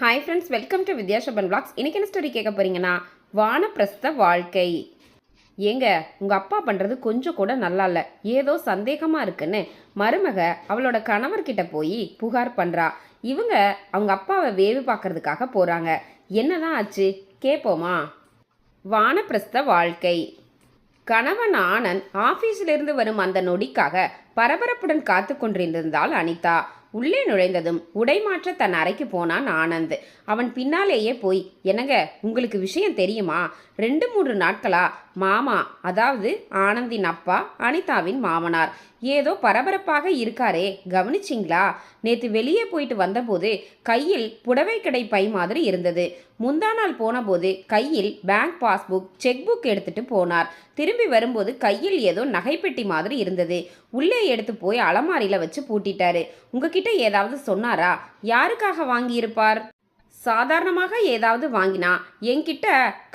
Hi friends welcome to வித்யாசபன் vlogs இன்றைக்கி என்ன ஸ்டோரி கேட்க போகிறீங்கன்னா வானப்பிரஸ்த வாழ்க்கை. ஏங்க உங்கள் அப்பா பண்ணுறது கொஞ்சம் கூட நல்லா இல்லை. ஏதோ சந்தேகமாக இருக்குன்னு மருமக அவளோட கணவர்கிட்ட போய் புகார் பண்ணுறா இவங்க அவங்க அப்பாவை வேவு பார்க்கறதுக்காக போகிறாங்க என்னதான் ஆச்சு? கேட்போமா வானப்பிரஸ்த வாழ்க்கை. கணவன் ஆனந்த் ஆஃபீஸிலிருந்து வரும் அந்த நொடிக்காக பரபரப்புடன் காத்து கொண்டிருந்தாள் அனிதா. உள்ளே நுழைந்ததும் உடை மாற்ற தன் அறைக்கு போனான் ஆனந்த். அவன் பின்னாலேயே போய் என்னங்க உங்களுக்கு விஷயம் தெரியுமா? ரெண்டு மூன்று நாட்களா? மாமா அதாவது ஆனந்தின் அப்பா அனிதாவின் மாமனார். ஏதோ பரபரப்பாக இருக்காரே கவனிச்சிங்களா? நேற்று வெளியே போயிட்டு வந்தபோது கையில் புடவை கடை பை மாதிரி இருந்தது. முந்தா நாள் போனபோது கையில் பேங்க் பாஸ்புக் செக் புக் எடுத்துட்டு போனார். திரும்பி வரும்போது கையில் ஏதோ நகைப்பெட்டி மாதிரி இருந்தது. உள்ளே எடுத்து போய் அலமாரியில் வச்சு பூட்டிட்டாரு. உங்ககிட்ட ஏதாவது சொன்னாரா? யாருக்காக வாங்கியிருப்பார்? சாதாரணமாக ஏதாவது வாங்கினா என்கிட்ட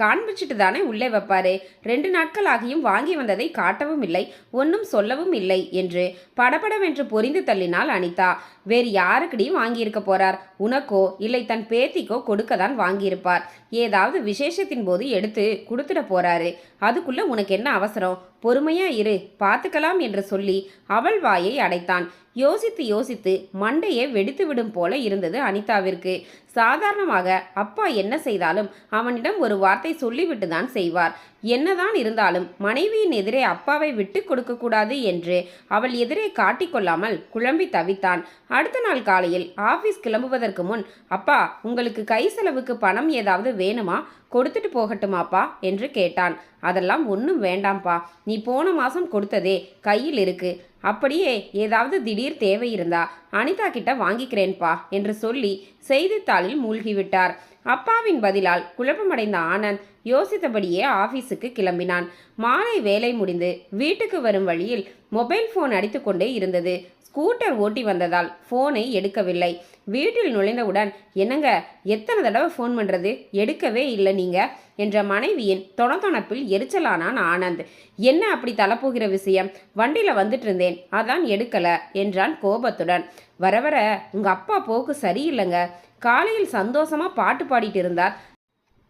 காண்பிச்சுட்டு தானே உள்ளே வைப்பாரு. ரெண்டு நாட்கள் ஆகியும் வாங்கி வந்ததை காட்டவும் இல்லை ஒன்றும் சொல்லவும் இல்லை என்று படபடவென்று பொரிந்து தள்ளினாள் அனிதா. வேறு யாருக்கிடையும் வாங்கியிருக்க போறார். உனக்கோ இல்லை தன் பேத்திக்கோ கொடுக்க தான் வாங்கியிருப்பார். ஏதாவது விசேஷத்தின் போது எடுத்து கொடுத்துட போறாரு. அதுக்குள்ள உனக்கு என்ன அவசரம்? பொறுமையா இரு பார்த்துக்கலாம் என்று சொல்லி அவள் வாயை அடைத்தான். யோசித்து யோசித்து மண்டையே வெடித்து விடும் போல இருந்தது அனிதாவிற்கு. சாதாரணமாக அப்பா என்ன செய்தாலும் அவனிடம் ஒரு வார்த்தை சொல்லிவிட்டு தான் செய்வார். என்னதான் இருந்தாலும் மனைவியின் எதிரே அப்பாவை விட்டு கொடுக்கக்கூடாது என்று அவள் எதிரே காட்டிக்கொள்ளாமல் குழம்பி தவித்தான். அடுத்த நாள் காலையில் ஆபீஸ் கிளம்புவதற்கு முன் அப்பா உங்களுக்கு கை செலவுக்கு பணம் ஏதாவது வேணுமா? கொடுத்துட்டு போகட்டுமாப்பா? என்று கேட்டான். அதெல்லாம் ஒன்றும் வேண்டாம்ப்பா. நீ போன மாதம் கொடுத்ததே கையில் இருக்கு. அப்படியே ஏதாவது திடீர் தேவை இருந்தா அனிதா கிட்ட வாங்கிக்கிறேன்பா என்று சொல்லி செய்தித்தாளில் மூழ்கிவிட்டார். அப்பாவின் பதிலால் குழப்பமடைந்த ஆனந்த் யோசித்தபடியே ஆபீஸுக்கு கிளம்பினான். மாலை வேலை முடிந்து வீட்டுக்கு வரும் வழியில் மொபைல் ஃபோன் அடித்துக்கொண்டே இருந்தது. ஸ்கூட்டர் ஓட்டி வந்ததால் ஃபோனை எடுக்கவில்லை. வீட்டில் நுழைந்தவுடன் என்னங்க எத்தனை தடவை ஃபோன் பண்ணுறது எடுக்கவே இல்லை நீங்கள் என்ற மனைவியின் தொணத்தொணப்பில் எரிச்சலானான் ஆனந்த். என்ன அப்படி தலப்போகிற விஷயம்? வண்டியில் வந்துட்டு இருந்தேன் அதான் எடுக்கலை என்றான் கோபத்துடன். வர வர உங்கள் அப்பா போக்கு சரியில்லைங்க. காலையில் சந்தோஷமாக பாட்டு பாடிட்டு இருந்தார்.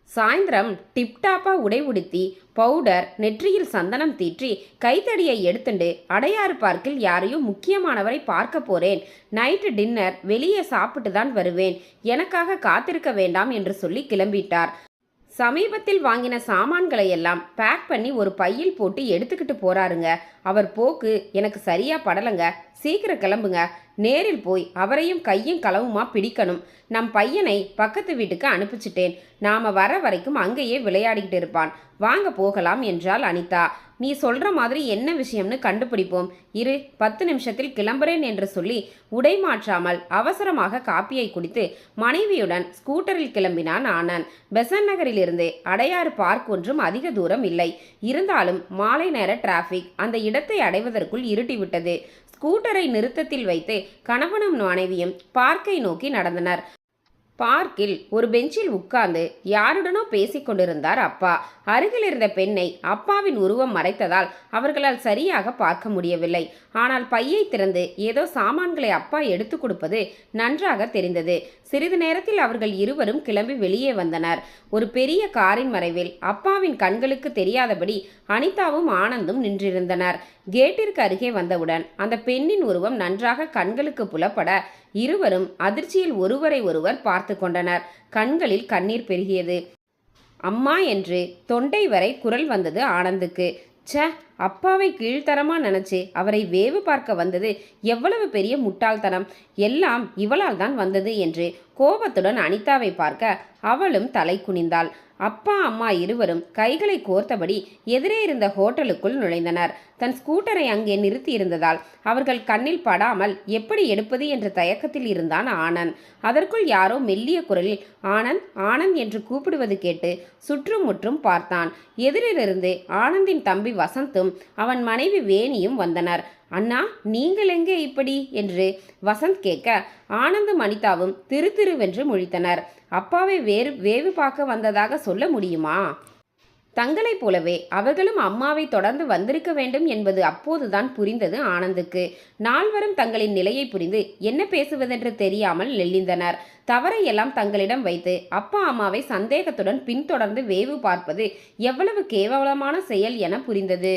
சாயந்தரம் டிப்டாப்பா உடை உடுத்தி பவுடர் நெற்றியில் சந்தனம் தீற்றி கைத்தடியை எடுத்துண்டு அடையாறு பார்க்கில் யாரையும் முக்கியமானவரை பார்க்க போறேன். நைட்டு டின்னர் வெளியே சாப்பிட்டு தான் வருவேன். எனக்காக காத்திருக்க வேண்டாம் என்று சொல்லி கிளம்பிட்டார். சமீபத்தில் வாங்கின சாமான்களை எல்லாம் பேக் பண்ணி ஒரு பையில் போட்டு எடுத்துக்கிட்டு போறாருங்க. அவர் போக்கு எனக்கு சரியா படலைங்க. சீக்கிரம் கிளம்புங்க. நேரில் போய் அவரையும் கையும் களவுமா பிடிக்கணும். நம் பையனை பக்கத்து வீட்டுக்கு அனுப்பிச்சிட்டேன். நாம வர வரைக்கும் அங்கேயே விளையாடிக்கிட்டு இருப்பான். வாங்க போகலாம் என்றாள் அனிதா. நீ சொல்ற மாதிரி என்ன விஷயம்னு கண்டுபிடிப்போம். இரு பத்து நிமிஷத்தில் கிளம்புறேன் என்று சொல்லி உடை மாற்றாமல் அவசரமாக காப்பியை குடித்து மனைவியுடன் ஸ்கூட்டரில் கிளம்பினான் ஆனந்த். பெசன் நகரிலிருந்து அடையாறு பார்க் ஒன்றும் அதிக தூரம் இல்லை. இருந்தாலும் மாலை நேர டிராஃபிக் அந்த இடத்தை அடைவதற்குள் இருட்டிவிட்டது. ஸ்கூட்டரை நிறுத்தத்தில் வைத்து கணவனும் மனைவியும் பார்க்கை நோக்கி நடந்தனர். பார்க்கில் ஒரு பெஞ்சில் உட்கார்ந்து யாருடனோ பேசிக் கொண்டிருந்தார் அப்பா. அருகில் இருந்த பெண்ணை அப்பாவின் உருவம் மறைத்ததால் அவர்களால் சரியாக பார்க்க முடியவில்லை. ஆனால் பையை திறந்து ஏதோ சாமான்களை அப்பா எடுத்து கொடுப்பது நன்றாக தெரிந்தது. சிறிது நேரத்தில் அவர்கள் இருவரும் கிளம்பி வெளியே வந்தனர். ஒரு பெரிய காரின் மறைவில் அப்பாவின் கண்களுக்கு தெரியாதபடி அனிதாவும் ஆனந்தும் நின்றிருந்தனர். கேட்டிற்கு அருகே வந்தவுடன் அந்த பெண்ணின் உருவம் நன்றாக கண்களுக்கு புலப்பட இருவரும் அதிர்ச்சியில் ஒருவரை ஒருவர் பார்த்து கொண்டனர். கண்களில் கண்ணீர் பெருகியது. அம்மா என்று தொண்டை வரை குரல் வந்தது ஆனந்துக்கு. ச அப்பாவை கீழ்த்தரமா நினைச்சு அவரை வேவு பார்க்க வந்தது எவ்வளவு பெரிய முட்டாள்தனம். எல்லாம் இவளால் தான் வந்தது என்று கோபத்துடன் அனிதாவை பார்க்க அவளும் தலை குனிந்தாள். அப்பா அம்மா இருவரும் கைகளை கோர்த்தபடி எதிரே இருந்த ஹோட்டலுக்குள் நுழைந்தனர். தன் ஸ்கூட்டரை அங்கே நிறுத்தி இருந்ததால் அவர்கள் கண்ணில் படாமல் எப்படி எடுப்பது என்ற தயக்கத்தில் இருந்தான் ஆனந்த். அதற்குள் யாரோ மெல்லிய குரலில் ஆனந்த் ஆனந்த் என்று கூப்பிடுவது கேட்டு சுற்றும் முற்றும் பார்த்தான். எதிரிலிருந்து ஆனந்தின் தம்பி வசந்தும் அவன் மனைவி வேணியும் வந்தனர். அண்ணா நீங்கள் எங்கே இப்படி? என்று வசந்த் கேட்க ஆனந்தும் அனிதாவும் திரு திருவென்று முழித்தனர். அப்பாவை வேறு வேவு பார்க்க வந்ததாக சொல்ல முடியுமா? தங்களைப் போலவே அவர்களும் அம்மாவை தொடர்ந்து வந்திருக்க வேண்டும் என்பது அப்போதுதான் புரிந்தது ஆனந்துக்கு. நால்வரும் தங்களின் நிலையை புரிந்து என்ன பேசுவதென்று தெரியாமல் நெளிந்தனர் தவறையெல்லாம் தங்களிடம் வைத்து அப்பா அம்மாவை சந்தேகத்துடன் பின்தொடர்ந்து வேவு பார்ப்பது எவ்வளவு கேவலமான செயல் என புரிந்தது.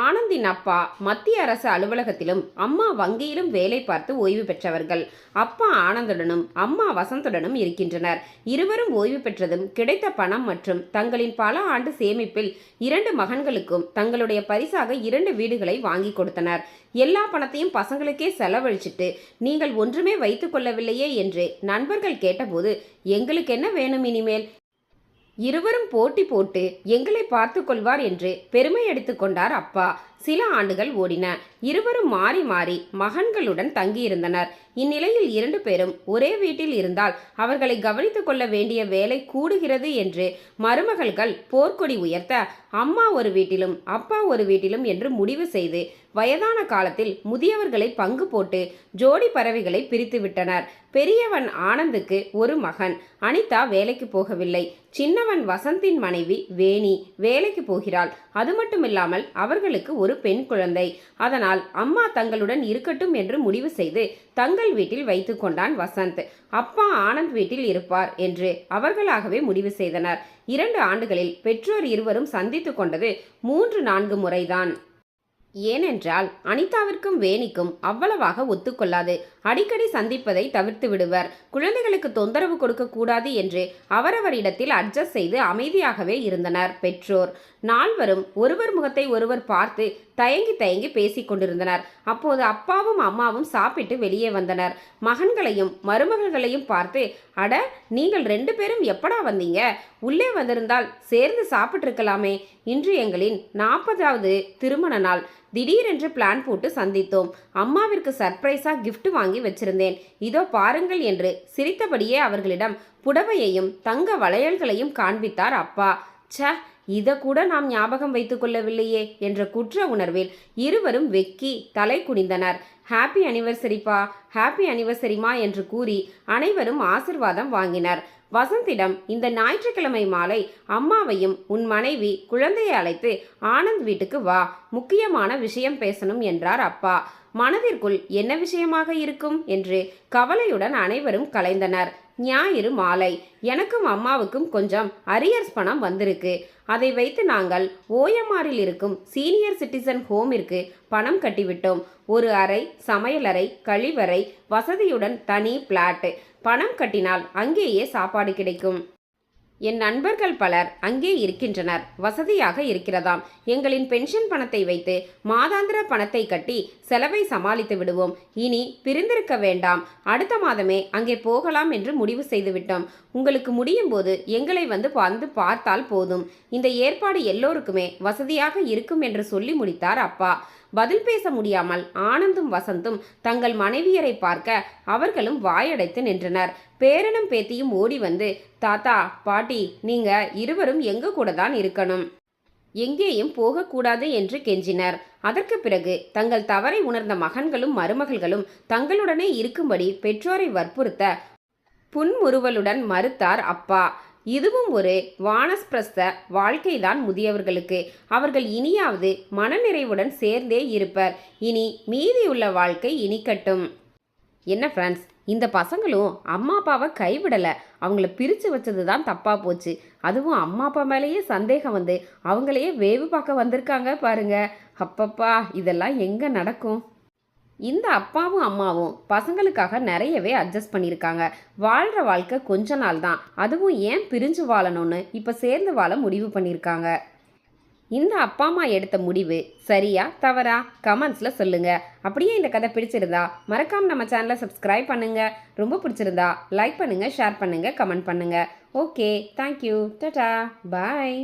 ஆனந்தின் அப்பா மத்திய அரசு அலுவலகத்திலும் அம்மா வங்கியிலும் வேலை பார்த்து ஓய்வு பெற்றவர்கள். அப்பா ஆனந்துடனும் அம்மா வசந்துடனும் இருக்கின்றனர். இருவரும் ஓய்வு பெற்றதும் கிடைத்த பணம் மற்றும் தங்களின் பல ஆண்டு சேமிப்பில் இரண்டு மகன்களுக்கும் தங்களுடைய பரிசாக இரண்டு வீடுகளை வாங்கி கொடுத்தனர். எல்லா பணத்தையும் பசங்களுக்கே செலவழிச்சிட்டு நீங்கள் ஒன்றுமே வைத்துக்கொள்ளவில்லையே என்று நண்பர்கள் கேட்டபோது எங்களுக்கு என்ன வேணும் இனிமேல்? இருவரும் போட்டி போட்டு எங்களை பார்த்து கொள்வார் என்று பெருமை எடுத்துக்கொண்டார் அப்பா. சில ஆண்டுகள் ஓடின. இருவரும் மாறி மாறி மகன்களுடன் தங்கியிருந்தனர். இந்நிலையில் இரண்டு பேரும் ஒரே வீட்டில் இருந்தால் அவர்களை கவனித்துக் கொள்ள வேண்டிய வேலை கூடுகிறது என்று மருமகள்கள் போர்க்கொடி உயர்த்த அம்மா ஒரு வீட்டிலும் அப்பா ஒரு வீட்டிலும் என்று முடிவு செய்து வயதான காலத்தில் முதியவர்களை பங்கு போட்டு ஜோடி பறவைகளை பிரித்து விட்டனர். பெரியவன் ஆனந்துக்கு ஒரு மகன் அனிதா வேலைக்கு போகவில்லை. சின்னவன் வசந்தின் மனைவி வேணி வேலைக்கு போகிறாள். அது மட்டுமில்லாமல் அவர்களுக்கு ஒரு ஒரு பெண் குழந்தை. அதனால் அம்மா தங்களுடன் இருக்கட்டும் என்று முடிவு செய்து தங்கள் வீட்டில் வைத்து கொண்டான் வசந்த். அப்பா ஆனந்த் வீட்டில் இருப்பார் என்று அவர்களாகவே முடிவு செய்தனர். இரண்டு ஆண்டுகளில் பெற்றோர் இருவரும் சந்தித்து கொண்டது மூன்று நான்கு முறைதான். ஏனென்றால் அனிதாவிற்கும் வேணிக்கும் அவ்வளவாக ஒத்துக்கொள்ளாது அடிக்கடி சந்திப்பதை தவிர்த்து விடுவர். குழந்தைகளுக்கு தொந்தரவு கொடுக்க கூடாது என்று அவரவரிடத்தில் அட்ஜஸ்ட் செய்து அமைதியாகவே இருந்தனர் பெற்றோர். நால்வரும் ஒருவர் முகத்தை ஒருவர் பார்த்து தயங்கி தயங்கி பேசிக் கொண்டிருந்தனர். அப்போது அப்பாவும் அம்மாவும் சாப்பிட்டு வெளியே வந்தனர். மகன்களையும் மருமகள்களையும் பார்த்து அட நீங்கள் ரெண்டு பேரும் எப்படா வந்தீங்க? உள்ளே வந்திருந்தால் சேர்ந்து சாப்பிட்டிருக்கலாமே. இன்று எங்களின் நாற்பதாவது திருமண நாள். திடீரென்று பிளான் போட்டு சந்தித்தோம். அம்மாவிற்கு சர்ப்ரைஸாக கிஃப்ட் வாங்கி வச்சிருந்தேன். இதோ பாருங்கள் என்று சிரித்தபடியே அவர்களிடம் புடவையையும் தங்க வளையல்களையும் காண்பித்தார் அப்பா. ச்ச இதை கூட நாம் ஞாபகம் வைத்துக் கொள்ளவில்லையே என்ற குற்ற உணர்வில் இருவரும் வெக்கி தலை குனிந்தனர். ஹாப்பி அனிவர்சரிப்பா ஹாப்பி அனிவர்சரிமா என்று கூறி அனைவரும் ஆசிர்வாதம் வாங்கினர். வசந்திடம் இந்த ஞாயிற்றுக்கிழமை மாலை அம்மாவையும் உன் மனைவி குழந்தையை அழைத்து ஆனந்த் வீட்டுக்கு வா முக்கியமான விஷயம் பேசணும் என்றார் அப்பா. மனதிற்குள் என்ன விஷயமாக இருக்கும் என்று கவலையுடன் அனைவரும் கலைந்தனர். ஞாயிறு மாலை. எனக்கும் அம்மாவுக்கும் கொஞ்சம் அரியர்ஸ் பணம் வந்திருக்கு. அதை வைத்து நாங்கள் ஓஎம்ஆரில் இருக்கும் சீனியர் சிட்டிசன் ஹோமிற்கு பணம் கட்டிவிட்டோம். ஒரு அறை சமையலறை கழிவறை வசதியுடன் தனி பிளாட் பணம் கட்டினால் அங்கேயே சாப்பாடு கிடைக்கும். என் நண்பர்கள் பலர் அங்கே இருக்கின்றனர். வசதியாக இருக்கிறதாம். எங்களின் பென்ஷன் பணத்தை வைத்து மாதாந்திர பணத்தை கட்டி செலவை சமாளித்து விடுவோம். இனி பிரிந்திருக்க வேண்டாம். அடுத்த மாதமே அங்கே போகலாம் என்று முடிவு செய்துவிட்டோம். உங்களுக்கு முடியும் போது எங்களை வந்து வந்து பார்த்தால் போதும். இந்த ஏற்பாடு எல்லோருக்குமே வசதியாக இருக்கும் என்று சொல்லி முடித்தார் அப்பா. பதில் பேச முடியாமல் ஆனந்தும் வசந்தும் தங்கள் மனைவியரை பார்க்க அவர்களும் வாயடைத்து நின்றனர். பேரனும் பேத்தியும் ஓடி வந்து தாத்தா பாட்டி நீங்க இருவரும் எங்க கூட தான் இருக்கணும்? எங்கேயும் போகக்கூடாது என்று கெஞ்சினர். அதற்கு பிறகு தங்கள் தவறை உணர்ந்த மகன்களும் மருமகள்களும் தங்களுடனே இருக்கும்படி பெற்றோரை வற்புறுத்த புன்முறுவலுடன் மறுத்தார் அப்பா. இதுவும் ஒரு வானஸ்பிரஸ்த வாழ்க்கைதான் முதியவர்களுக்கு. அவர்கள் இனியாவது மனநிறைவுடன் சேர்ந்தே இருப்பர். இனி மீதியுள்ள வாழ்க்கை இனிக்கட்டும். என்ன ஃப்ரெண்ட்ஸ் இந்த பசங்களும் அம்மா அப்பாவை கைவிடலை. அவங்கள பிரித்து வச்சது தான் தப்பாக போச்சு. அதுவும் அம்மா அப்பா மேலேயே சந்தேகம் வந்து அவங்களையே வேவு பார்க்க வந்திருக்காங்க பாருங்க. அப்பப்பா இதெல்லாம் எங்கே நடக்கும்? இந்த அப்பாவும் அம்மாவும் பசங்களுக்காக நிறையவே அட்ஜஸ்ட் பண்ணியிருக்காங்க. வாழ்கிற வாழ்க்கை கொஞ்ச நாள் தான். அதுவும் ஏன் பிரிஞ்சு வாழணும்னு இப்போ சேர்ந்து வாழ முடிவு பண்ணியிருக்காங்க. இந்த அப்பா அம்மா எடுத்த முடிவு சரியா தவறா? கமெண்ட்ஸில் சொல்லுங்கள் அப்படியே இந்த கதை பிடிச்சிருந்தா மறக்காமல் நம்ம சேனலை சப்ஸ்கிரைப் பண்ணுங்கள் ரொம்ப பிடிச்சிருந்தா லைக் பண்ணுங்கள் ஷேர் பண்ணுங்கள் கமெண்ட் பண்ணுங்கள் ஓகே தேங்க்யூ டட்டா பாய்